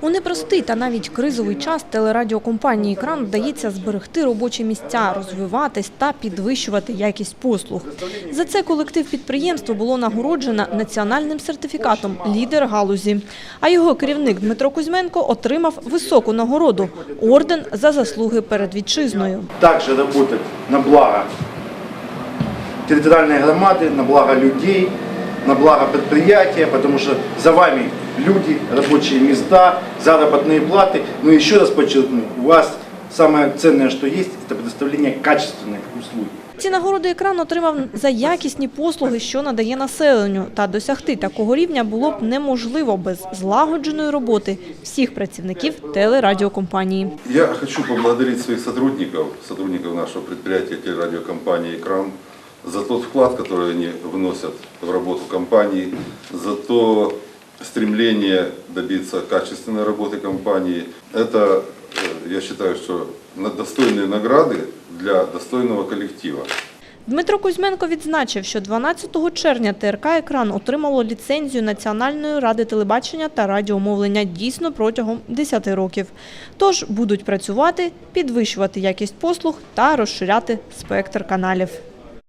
У непростий та навіть кризовий час телерадіокомпанії «Екран» вдається зберегти робочі місця, розвиватись та підвищувати якість послуг. За це колектив підприємства було нагороджено національним сертифікатом «Лідер галузі». А його керівник Дмитро Кузьменко отримав високу нагороду – орден за заслуги перед вітчизною. также работать на благо территориальной громады, на благо людей, на благо предприятия, потому что за вами люди, рабочие места, заработные платы. Но еще раз подчеркну, у вас самое ценное, что есть, это предоставление качественных услуг. Ці нагороди екран отримав за якісні послуги, що надає населенню. Та досягти такого рівня було б неможливо без злагодженої роботи всіх працівників телерадіокомпанії. Я хочу поблагодарить своих сотрудников, сотрудников нашего предприятия телерадиокомпании «Экран» за тот вклад, который они вносят в работу компании, за то стремление добиться качественной работы компании. Это, э, я считаю, что на- достойные награды для достойного коллектива. Дмитро Кузьменко відзначив, що 12 червня ТРК «Екран» отримало ліцензію Національної ради телебачення та радіомовлення дійсно протягом 10 років. Тож будуть працювати, підвищувати якість послуг та розширяти спектр каналів.